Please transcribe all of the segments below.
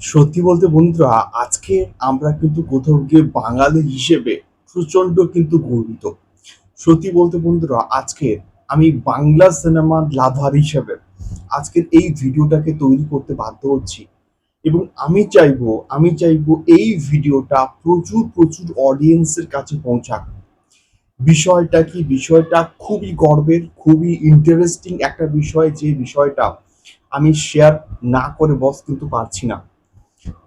সত্যি বলতে বন্ধুরা, আজকে আমরা কিন্তু কোথাও গিয়ে বাঙালি হিসেবে প্রচণ্ড কিন্তু গর্বিত। সত্যি বলতে বন্ধুরা, আজকে আমি বাংলা সিনেমার লাভার হিসেবে আজকের এই ভিডিওটাকে তৈরি করতে বাধ্য হচ্ছি এবং আমি চাইব আমি চাইব এই ভিডিওটা প্রচুর প্রচুর অডিয়েন্সের কাছে পৌঁছাক। বিষয়টা কি? বিষয়টা খুবই গর্বের, খুবই ইন্টারেস্টিং একটা বিষয় যে বিষয়টা আমি শেয়ার না করে বস কিন্তু পারছি না।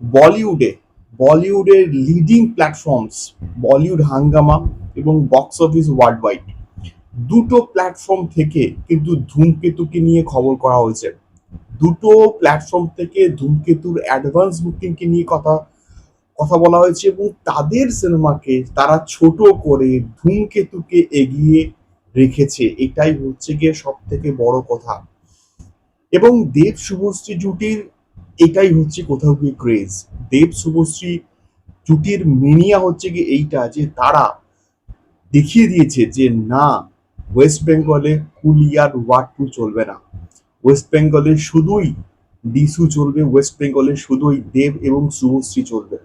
বলিউডে, বলিউডের লিডিং প্ল্যাটফর্মস বলিউড হাঙ্গামা এবং বক্স অফিস ওয়ার্ল্ড ওয়াইড দুটো প্ল্যাটফর্ম থেকে কিন্তু ধূমকেতুকে নিয়ে খবর করা হয়েছে। দুটো প্ল্যাটফর্ম থেকে ধূমকেতুর অ্যাডভান্স বুকিংকে নিয়ে কথা কথা বলা হয়েছে এবং তাদের সিনেমাকে তারা ছোট করে ধূমকেতুকে এগিয়ে রেখেছে। এটাই হচ্ছে গিয়ে সব থেকে বড় কথা। এবং দেব শুভশ্রী জুটির এটাই হচ্ছে কোথাও গিয়ে ক্রেজ দেব শুভশ্রী জুটির মিনিয়া হচ্ছে গিয়ে এইটা যে তারা দেখিয়ে দিয়েছে যে না ওয়েস্ট বেঙ্গলে কুলিয়ার ওয়ার্ড টু চলবে না। ওয়েস্ট বেঙ্গলে শুধুই ডিসু চলবে ওয়েস্ট বেঙ্গলে শুধুই দেব এবং শুভশ্রী চলবে।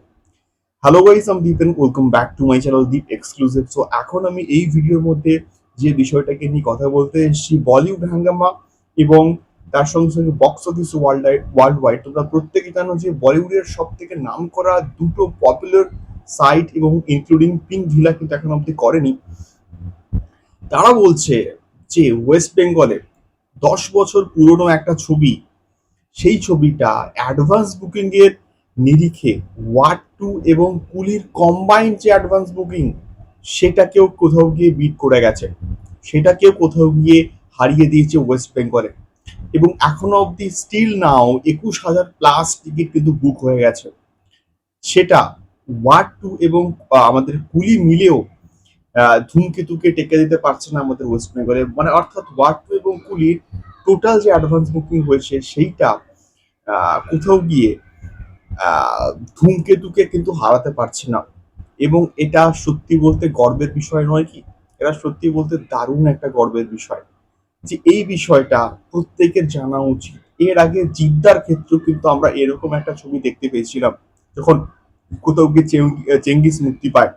হ্যালো গাইস আমি Dipen welcome back to my channel Deep exclusive so এখন আমি এই ভিডিওর মধ্যে যে বিষয়টাকে নিয়ে কথা বলতে এসেছি বলিউড হাঙ্গামা এবং তার সঙ্গে সঙ্গে box office world world wide তোমরা প্রত্যেকে জানো যে বলিউডের সব থেকে নাম করা দুটো পপুলার সাইট এবং ইনক্লুডিং পিঙ্ক ভিলা কিন্তু এখন অব্দি করেনি। তারা বলছে যে ওয়েস্ট বেঙ্গলে দশ বছর পুরনো একটা ছবি, সেই ছবিটা অ্যাডভান্স বুকিং এর নিরিখে ওয়ার্ড টু এবং কুলির কম্বাইন যে অ্যাডভান্স বুকিং সেটাকেও কোথাও গিয়ে বিট করে গেছে। সেটাকেও কোথাও গিয়ে হারিয়ে দিয়েছে ওয়েস্ট বেঙ্গলে এবং এখনও অবধি স্টিল নাও একুশ হাজার প্লাস টিকিট কিন্তু বুক হয়ে গেছে। সেটা ওয়ার্ড টু এবং আমাদের কুলি মিলেও ধূমকেতুকে টেকে দিতে পারছে না আমাদের ওয়েস্ট বেঙ্গলে মানে অর্থাৎ ওয়ার্ড টু এবং কুলির টোটাল যে অ্যাডভান্স বুকিং হয়েছে সেইটা কোথাও গিয়ে ধূমকেতুকে কিন্তু হারাতে পারছে না। এবং এটা সত্যি বলতে গর্বের বিষয় নয় কি? এটা সত্যি বলতে দারুণ একটা গর্বের বিষয়। যে এই বিষয়টা প্রত্যেকের জানা উচিত। এর আগে জিদ্দার ক্ষেত্রেও কিন্তু আমরা এরকম একটা ছবি দেখতে পেয়েছিলাম, যখন কোথাও গিয়ে চেঙ্গি- চেঙ্গিস মুক্তি পায়।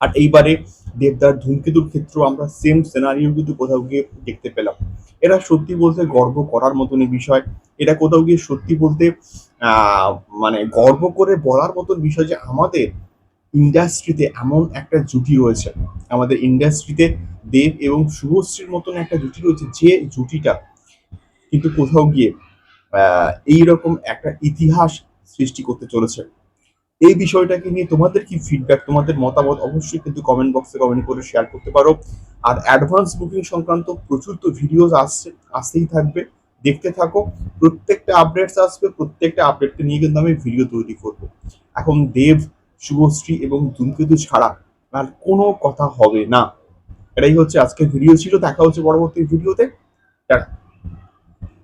আর এইবারে দেবদার ধূমকেতুর ক্ষেত্রেও আমরা সেম সিনারিও কিন্তু কোথাও গিয়ে দেখতে পেলাম। এরা সত্যি বলতে গর্ব করার মতনই বিষয়। এটা কোথাও গিয়ে সত্যি বলতে মানে গর্ব করে বলার মতন বিষয় যে আমাদের ইন্ডাস্ট্রিতে এমন একটা জুটি রয়েছে। আমাদের ইন্ডাস্ট্রিতে দেব এবং শুভশ্রীর মতন একটা জুটি রয়েছে যে জুটিটা কিন্তু কোথাও গিয়ে এই রকম একটা ইতিহাস সৃষ্টি করতে চলেছে। এই বিষয়টাকে নিয়ে তোমাদের কি ফিডব্যাক তোমাদের মতামত অবশ্যই কিন্তু কমেন্ট বক্সে কমেন্ট করে শেয়ার করতে পারো। আর অ্যাডভান্স বুকিং সংক্রান্ত প্রচুর তো ভিডিওস আসছে, আসতেই থাকবে। দেখতে থাকো, প্রত্যেকটা আপডেটস আসবে, প্রত্যেকটা আপডেটকে নিয়ে কিন্তু আমি ভিডিও তৈরি করব। এখন দেব, শুভশ্রী এবং ধূমকেতু ছাড়া আর কোনো কথা হবে না। এটাই হচ্ছে আজকের ভিডিও ছিল। দেখা হচ্ছে পরবর্তী ভিডিওতে টাটা।